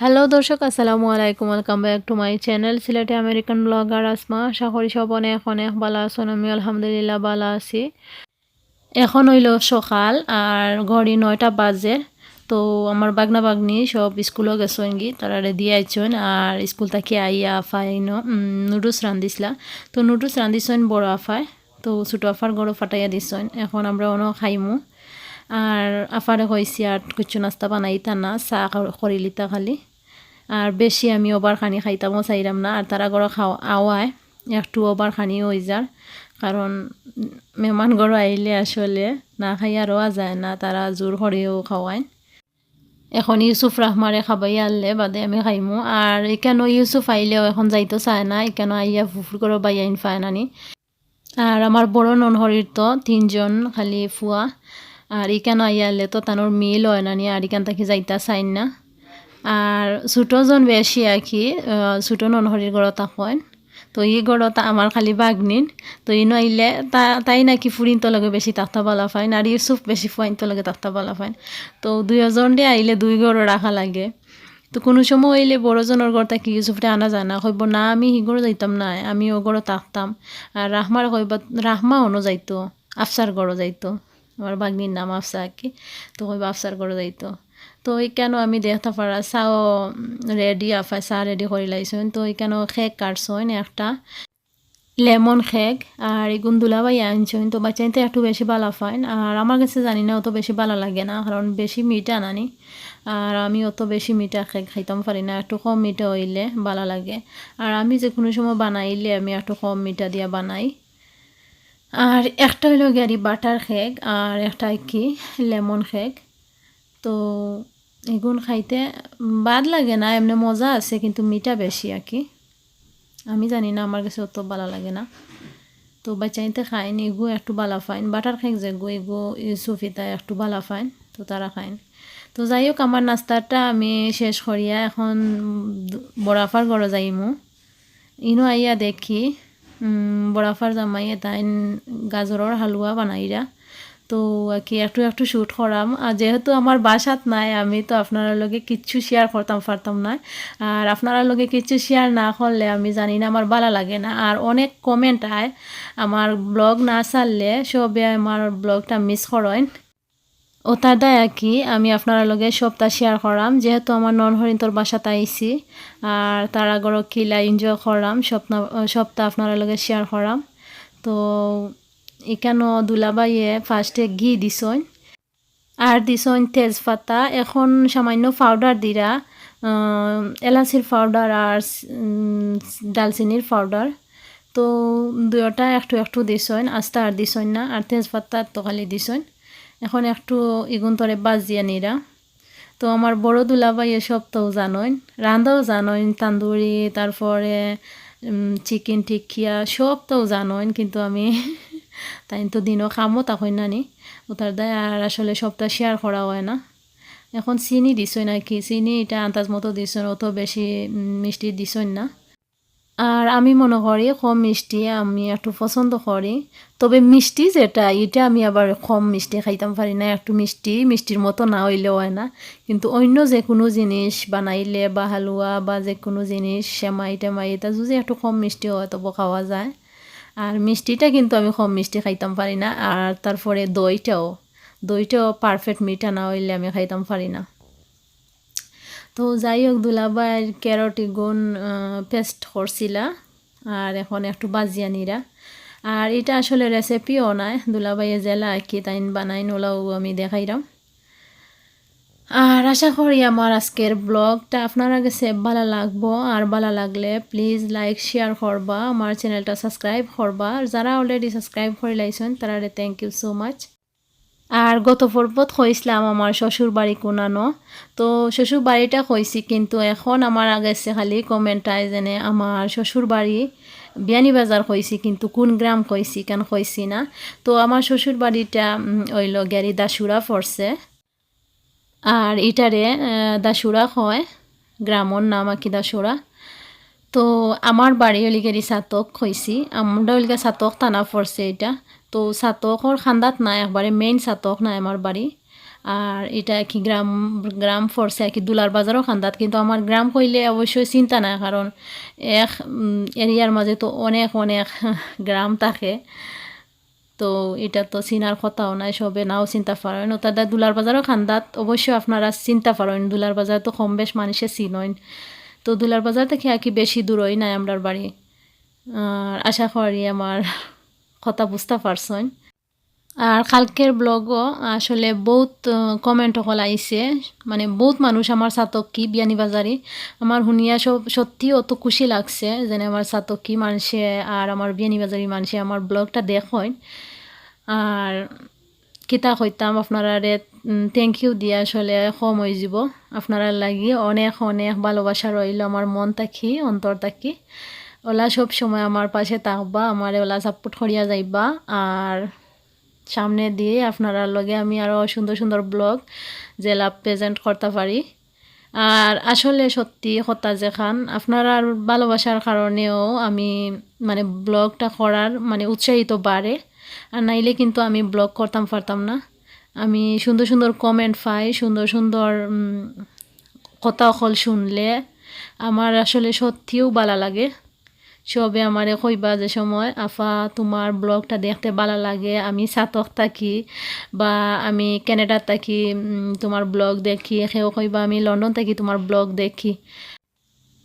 Hello দর্শক, আসসালামু আলাইকুম। Welcome back to my channel সিলেটে আমেরিকান ব্লগার আসমা। আশা করি সব অনেক অনেক ভালো আছেন আমি আলহামদুলিল্লাহ ভালো আছি। এখন হইল সকাল, আর ঘড়ি নয়টা বাজে। তো আমার বাগনা বাগনি সব স্কুলও গেছেন গি, তারা রেডি আইছেন। আর স্কুল থেকে আইয়া আফাইন নুডলস রান্ধিছিলা। তো নুডলস রান্ধিছেন বড় আফায় তো ছোটো আফার গড় ফাটাইয়া দিছেন। এখন আমরা অন খাইমু। আর আফারে হয়েছি আর কিছু নাস্তা বানাইতা না চাহ করি লিতা খালি। আর বেশি আমি ওবার খানি খাইতামও চাইলাম না, আর তারা গড় খাওয়া আওয়ায় একটু ওবার খানি হয়ে যার। কারণ মেহমান গড় আইলে আসলে না খাইয়া রোয়া যায় না, তারা জোর করেও খাওয়ায়। এখন ইউসুফ রাহমারে খাবাই আনলে বাদে আমি খাইমু। আর এখানে ইউসুফ আইলেও এখন যাইতো চায় না এখানে আইয়া ফুফুর করে বাই আইন ফায় নানি আর আমার বড় ননহরির তো তিনজন খালি ফুয়া। আর ইকান আইয়ালে তো তানোর মিল হয় নানি আর ইকান তাকে যাইতা চাইন না। আর ছোটজন বেশি আর কি ছোট ননহরির গড়ত থাকেন তো ই গড়ত আমার খালি বাগনিন। তো ই নইলে তাই নাকি ফুরিন তো লগে বেশি তাক্তা বলা ফাইন আর ইউসুফ বেশি ফুয়াইন তো লগে তাক্তা বলা ফাইন তো দুইজন দিয়ে আইলে দুই গড় রাখা লাগে। তো কোনো সময় হইলে বড়জনের ঘর থাকি ইউসুফরে আনা যায় না কইব না, আমি হিগড় যাইতাম না আমি ও গড় থাকতাম আর রাহমার কইব রাহমা অনো যাইতো আফসার গড় যাইতো। আমার বাগনির নাম আফসা কি তো কইব আফসার গড় যাইতো। তো কেন আমি দেখতে পারা চাও রেডি আফাই চা রেডি করে লাইছেন তো কেন খেক কাটছেন একটা, লেমন খেক, আর এই গুন্দুলাবাই আনছেন তো বাচ্চাইতে একটু বেশি ভালো ফাইন। আর আমার কাছে জানি না, অত বেশি ভালো লাগে না, কারণ বেশি মিঠা নানি আর আমি অত বেশি মিঠা খেক খাইতাম পারি না, একটু কম মিঠা হইলে ভালো লাগে। আর আমি যে কোনো সময় বানাইলে আমি একটু কম মিঠা দিয়া বানাই। আর একটা হইল গাড়ি বাটার খেক, আর একটা কি, লেমন খেক। তো এগুন খাইতে বাদ লাগে না, এমনি মজা আছে, কিন্তু মিঠা বেশি আর কি। আমি জানি না, আমার কাছে অত ভালো লাগে না। তো বাচ্চাইতে খাইন, এগু একটু ভালো ফাইন। বাটার খেক যে গো, এগু সুফিতা একটু ভালো ফাইন, তো তারা খাইন। তো যাই হোক, আমার নাস্তাটা আমি শেষ করিয়া এখন বড়াফার গড়ে যাইমু। ইনো আইয়া দেখি বড়াফার জামাইয়ে তাই গাজরের হালুয়া বানাইরা। তো কি, একটু একটু শ্যুট করাম। আর যেহেতু আমার বাসাত নাই, আমি তো আপনার লগে কিচ্ছু শেয়ার করতাম পারতাম না। আর আপনারা লগে কিচ্ছু শেয়ার না করলে আমি জানি না, আমার ভালো লাগে না। আর অনেক কমেন্ট আয়, আমার ব্লগ না চাললে সবে আমার ব্লগটা মিস করেন। ওটার দায় আর কি, আমি আপনার লগে সবটা শেয়ার করাম। যেহেতু আমার নন হরিন্তর বাসাতে আইছি, আর তার আগর কিলা এনজয় করাম সপ্তাহ সপ্তাহ আপনার লগে শেয়ার করাম। তো এখানো দুলাবাইয়ে ফার্স্টে ঘি দিছন আর দিছন তেজপাতা, এখন সামান্য পাউডার দিরা এলাচির পাউডার আর ডালচিনির পাউডার তো দুয়োটা একটু একটু দিছন আস্তা আর দিছন না, আর তেজপাতা তো খালি দিছন এখন একটু ইগুন তরে বাজিয়া নিরা। তো আমার বড় দুলাবাই এসব তো জানোই রান্দাও জানোই, তান্দুরি, তারপরে চিকেন টিকিয়া সব তো জানোই, কিন্তু আমি তাই তো দিনও খামো তখন নানি ওটার দায় আর আসলে সবটা শেয়ার করা হয় না। এখন চিনি দিছই নাকি? চিনি এটা আন্দাজ মতো দিছই, অত বেশি মিষ্টি দিছই না। আর আমি মনে করি কম মিষ্টি, আমি একটু পছন্দ করি। তবে মিষ্টি যেটা, এটা আমি আবার কম মিষ্টি খাইতাম পারি না। একটু মিষ্টি, মিষ্টির মতো না হইলেও হয় না। কিন্তু অন্য যে কোনো জিনিস বানাইলে বা হালুয়া বা যে কোনো জিনিস সেমাই টেমাই এটা যদি একটু কম মিষ্টি হয়, তবু খাওয়া যায়। আর মিষ্টিটা কিন্তু আমি কম মিষ্টি খাইতাম পারি না। আর তারপরে দইটাও দইটাও পারফেক্ট মিঠা না হইলে আমি খাইতাম পারি না। তো যাই হোক দুলাবাই ক্যারট গুণ পেস্ট করছিলা, আর এখন একটু বাজিয়া নিরা। আর এটা আসলে রেসিপিও নাই দুলাবাইয়ে জেলা কি তাইন বানাই নোলাও আমি দেখাইলাম আর আশা করি আমার আজকের ব্লগটা আপনারা কাছে ভালো লাগবো। আর ভালো লাগলে প্লিজ লাইক শেয়ার করবা, আমার চ্যানেলটা সাবস্ক্রাইব করবা। যারা অলরেডি সাবস্ক্রাইব করে লাইছেন তারা থ্যাংক ইউ সো মাচ আর গত পর্বত হয়েছিলাম আমার শ্বশুর বাড়ি কোনানো। তো শ্বশুর বাড়িটা হয়েছি কিন্তু এখন আমার আগেছে খালি কমেন্টায় যেনে আমার শ্বশুর বাড়ি বিয়ানীবাজার হয়েছি কিন্তু কোন গ্রাম কইছি, কেন হয়েছি না। তো আমার শ্বশুর বাড়িটা ওইল গ্যারি দাসুরা পড়ছে। আর এটারে দাসুরা হয়, গ্রামর নাম আকি দাসুরা তো আমার বাড়ি অলিগেরি সাতক হয়েছি আমরা অলিগা সাতক টানা পড়ছে এটা। তো সাতকর খান্দাত নাই, একবারে মেইন সাতক নাই আমার বাড়ি। আর এটা কি গ্রাম গ্রাম ফরছে আর কি দুলার বাজারও খান্দাত। কিন্তু আমার গ্রাম কইলে অবশ্যই চিন্তা নাই, কারণ এক এরিয়ার মাঝে তো অনেক অনেক গ্রাম থাকে। তো এটা তো চিনার কথাও নাই, সবে নাও চিন্তা পারেন ও তাদের দুলার বাজারও খান্দাত অবশ্যই আপনারা চিন্তা পারেন দুলার বাজার তো কম বেশ মানুষে চিনইন। তো দুলার বাজার থেকে আর কি বেশি দূরই নাই আমরার বাড়ি আর আশা করি আমার কথা বুঝতে পারছেন। আর কালকের ব্লগও আসলে বহুত কমেন্ট হল আইছে মানে বহুত মানুষ আমার সাতকি বিয়ানি বাজারি আমার শুনিয়া সব সত্যি অত খুশি লাগছে যেন আমার সাতকি মানুষে আর আমার বিয়ানি বাজারি মানুষে আমার ব্লগটা দেখেন। আর কিতা কইতাম আপনারা থ্যাংক ইউ দিয়ে আসলে কম হয়ে যাব। আপনারা লাগি অনেক অনেক ভালোবাসা রইল আমার মন থাকি, অন্তর থাকি। ওলা সব সময় আমার পাশে থাকবা, আমার ওলা সাপোর্ট করিয়া যাইবা। আর সামনে দিয়ে আপনারা লগে আমি আরও সুন্দর সুন্দর ব্লগ জেলা প্রেজেন্ট করতে পারি। আর আসলে সত্যি হতা যেখান আপনারা ভালোবাসার কারণেও আমি মানে ব্লগটা করার মানে উৎসাহিত বাড়ে। আর নাইলে কিন্তু আমি ব্লগ করতাম পারতাম না। আমি সুন্দর সুন্দর কমেন্ট পাই, সুন্দর সুন্দর কথা অকল শুনলে। আমার আসলে সত্যিও ভালো লাগে। সবে আমারে কইবা যে সময়, আফা, তোমার ব্লগটা দেখতে ভালো লাগে, আমি সাতক থাকি বা আমি কেনেডার থাকি তোমার ব্লগ দেখি, সেও কইবা আমি লন্ডন থাকি, তোমার ব্লগ দেখি।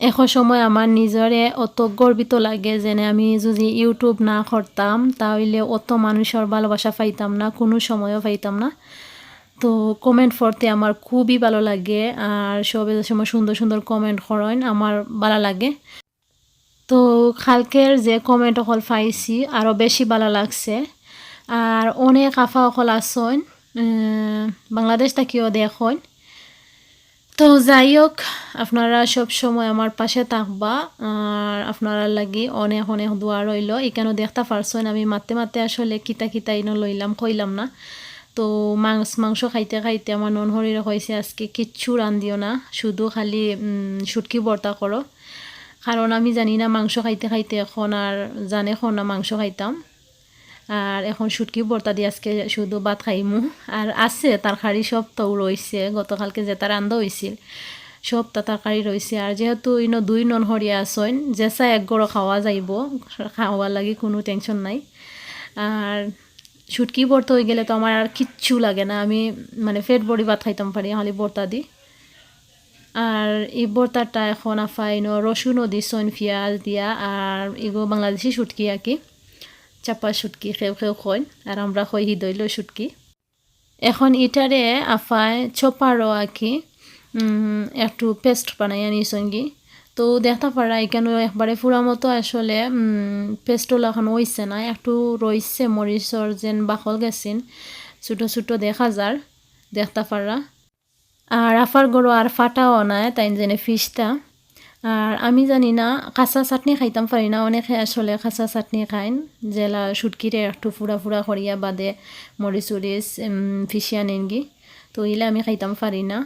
এখন সময় আমার নিজরে অত গর্বিত লাগে যেনে আমি যদি ইউটিউব না করতাম, তাহলে অত মানুষের ভালোবাসা পাইতাম না, কোনো সময়ও পাইতাম না। তো কমেন্ট পড়তে আমার খুবই ভালো লাগে, আর সবে সময় সুন্দর সুন্দর কমেন্ট করেন, আমার ভালো লাগে। তো খালকের যে কমেন্ট অকল পাইছি আরও বেশি ভালো লাগছে। আর অনেক আফা অকল আসন বাংলাদেশ থেকেও দেখুন? তো যাই হোক, আপনারা সব সময় আমার পাশে থাকবা, আর আপনারা লাগি অনেক অনেক দোয়া রইল। এখানেও দেখতে পারছেন? আমি মাতে মাতে আসলে কিতা কিতা ইনো লইলাম, কইলাম না। তো মাংস মাংস খাইতে খাইতে আমার নন হরিরে হয়েছে আজকে কিচ্ছু রান্ধিও না, শুধু খালি সুটকি বর্তা করো। কারণ আমি জানি না মাংস খাইতে খাইতে এখন আর জানে এখন না মাংস খাইতাম। আর এখন সুটকি বর্তা দিয়ে আজকে শুধু ভাত খাইমু। আর আছে তরকারি সব তো রয়েছে গতকালকে যে তার আন্দা হয়েছিল সব তা তরকারি রয়েছে আর যেহেতু ইনো দুই নন হরিয়া আসইন জেসা এক গড় খাওয়া যাইব খাওয়া লাগে কোনো টেনশন নাই। আর সুটকি বর্তা হয়ে গেলে তো আমার আর কিচ্ছু লাগে না, আমি মানে ফেট বড়ি ভাত খাইতাম পারি খালি বর্তা দিই আর এই বর্তাটা এখন আফাইনো রসুনও দিছন পিঁয়াজ দিয়া, আর এগো বাংলাদেশি সুটকি আর কি চাপা সুটকি খেউ খেউ খয়, আর আমরা খই হিদইল সুটকি এখন ইটারে আফায় চপারও আর কি একটু পেস্ট বানাই আনিছন কি তো দেখতে পারা এখানে একবারে পুরা মতো আসলে পেস্টল এখন হইছে না, একটু রয়েছে মরিচর যেন বাকল গেছেন। ছোটো ছোটো দেখা যার দেখতে পারা আর আফার গরু আর ফাটাও নাই, তাই জেনে ফিসটা। আর আমি জানি না, কাঁচা চাটনি খাইতাম পারি না, অনেকে আসলে কাঁচা চাটনি খাইন, জেলা সুটকিরে একটু ফুরা ফুরা করিয়া বাদে মরিচ উরিচ ফিসিয়া নেনগি তো ইলে আমি খাইতাম পারি না।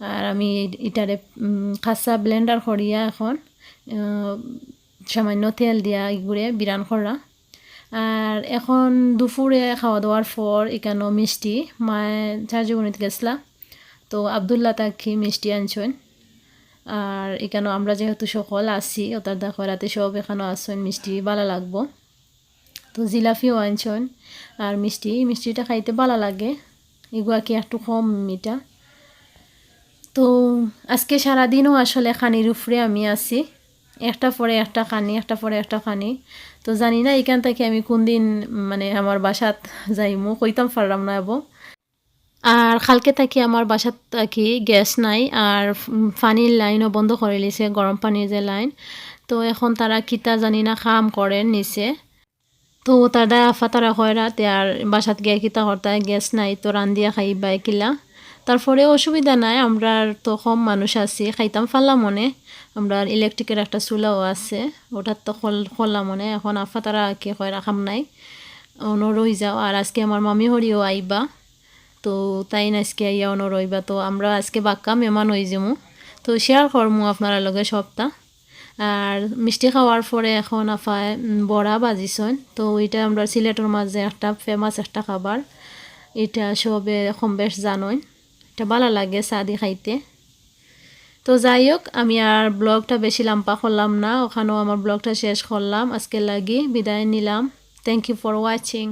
আর আমি ইটারে কাঁচা ব্লেন্ডার করিয়া এখন সামান্য তেল দিয়া ইগুড়ে বিরান করা আর এখন দুপুরে খাওয়া দাওয়ার পর এখানে মিষ্টি মায়ের মায়ে চার্জগুনিতে গেছিলা। তো আবদুল্লাহ তাকি মিষ্টি আনছেন। আর এখানে আমরা যেহেতু সকল আসি ওটার দেখো রাতে সব এখানে আসছেন মিষ্টি ভালো লাগবো। তো জিলাপিও আনছেন, আর মিষ্টি, মিষ্টিটা খাইতে ভালো লাগে। এগুলা কি একটু কম মিটা তো আজকে সারাদিনও আসলে খানির উপরে আমি আছি। একটা পরে একটা খানি, একটা পরে একটা খানি। তো জানি না এখান থেকে আমি কোন দিন মানে আমার বাসাত যাইমু, কইতাম পারলাম না এবং। আর কালকে থাকি আমার বাসাত থাকি গ্যাস নাই, আর পানির লাইনও বন্ধ করে লিছে গরম পানির যে লাইন। তো এখন তারা কিতা জানি না খাম করেন নিচে তো তারা আফা তারা হয়রা আর বাসাত গিয়ে কিতা হরতায় গ্যাস নাই, তো রান্দিয়া খাইবা কিলা। তারপরে অসুবিধা নাই, আমরা তো কম মানুষ আছি, খাইতাম ফাল্লা মনে। আমরা ইলেকট্রিকের একটা চুলাও আছে ওটার তো খোলা মনে, এখন আফা তারা কি হয় রাখাম নাই। অনো রই যাও, আর আজকে আমার মামি হরিও আইবা। তো তাই আজকে ইয়া রইবা। তো আমরা আজকে বাক্কা মেমান হয়ে যাব তো শেয়ার করমু আপনারা লগে সপ্তাহ আর মিষ্টি খাওয়ার পরে এখন আফায় বড়া বাজিছন তো ওইটা আমরা সিলেটের মাঝে একটা ফেমাস একটা খাবার। এটা সবে কম বেশ জানই এটা ভালো লাগে সাদি খাইতে। তো যাই হোক, আমি আর ব্লগটা বেশি লাম্পা করলাম না। ওখানেও আমার ব্লগটা শেষ করলাম। আজকে লাগি বিদায় নিলাম। Thank you for watching